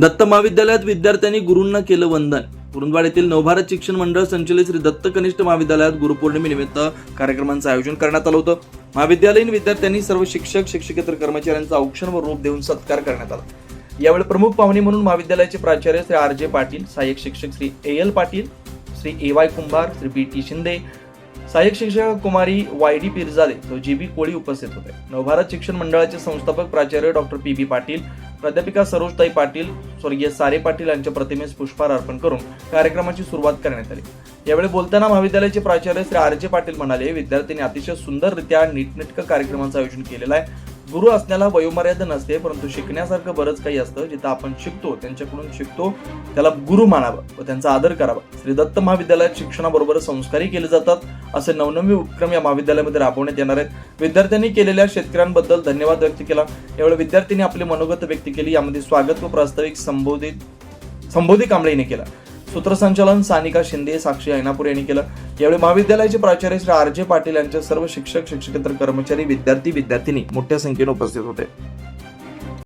दत्त महाविद्यालयात विद्यार्थ्यांनी गुरूंना केलं वंदन. कुरुंदवाड येथील नवभारत शिक्षण मंडळ संचलित श्री दत्त कनिष्ठ महाविद्यालयात गुरुपौर्णिमेनिमित्त कार्यक्रमांचं आयोजन करण्यात आलं होतं. महाविद्यालयीन विद्यार्थ्यांनी सर्व शिक्षक शिक्षकेतर कर्मचाऱ्यांचा औक्षण व रूप देऊन सत्कार करण्यात आला. यावेळी प्रमुख पाहुणे म्हणून महाविद्यालयाचे प्राचार्य श्री आर जे पाटील सहाय्यक शिक्षक Shri A L Patil Shri A Y Kumbhar Shri P T Shinde सहाय्यक शिक्षक कुमारी वाय डी पिरजादे व जी बी कोळी उपस्थित होते. नवभारत शिक्षण मंडळाचे संस्थापक प्राचार्य डॉक्टर पी बी पाटील प्राध्यापिका सरोजताई पाटील स्वर्गीय सारे पाटील यांच्या प्रतिमेस पुष्पहार अर्पण करून कार्यक्रमाची सुरुवात करण्यात आली. यावेळी बोलताना महाविद्यालयाचे प्राचार्य श्री आर जे पाटील म्हणाले विद्यार्थ्यांनी अतिशय सुंदररित्या नीटनेटकं कार्यक्रमाचं आयोजन केलेलं आहे. गुरु असण्याला वयोमर्यादा नसते परंतु शिकण्यासारखं बरंच काही असतं जिथं आपण शिकतो त्यांच्याकडून शिकतो त्याला गुरु मानावं व त्यांचा आदर करावा. श्री दत्त महाविद्यालयात शिक्षणाबरोबर संस्कारही केले जातात असे नवनवी उपक्रम या महाविद्यालयामध्ये राबवण्यात येणार आहेत. विद्यार्थ्यांनी केलेल्या शेतकऱ्यांबद्दल धन्यवाद व्यक्त केला. यावेळी विद्यार्थ्यांनी आपले मनोगत व्यक्त केली. यामध्ये स्वागत व प्रास्ताविक संबोधित संबोधी कांबळेने केला. सूत्रसंचालन सानिका शिंदे साक्षी ऐनापूर यांनी केलं. यावेळी महाविद्यालयाचे प्राचार्य श्री आर जे पाटील यांच्या सर्व शिक्षक शिक्षकेतर कर्मचारी विद्यार्थी विद्यार्थिनी मोठ्या संख्येने उपस्थित होते.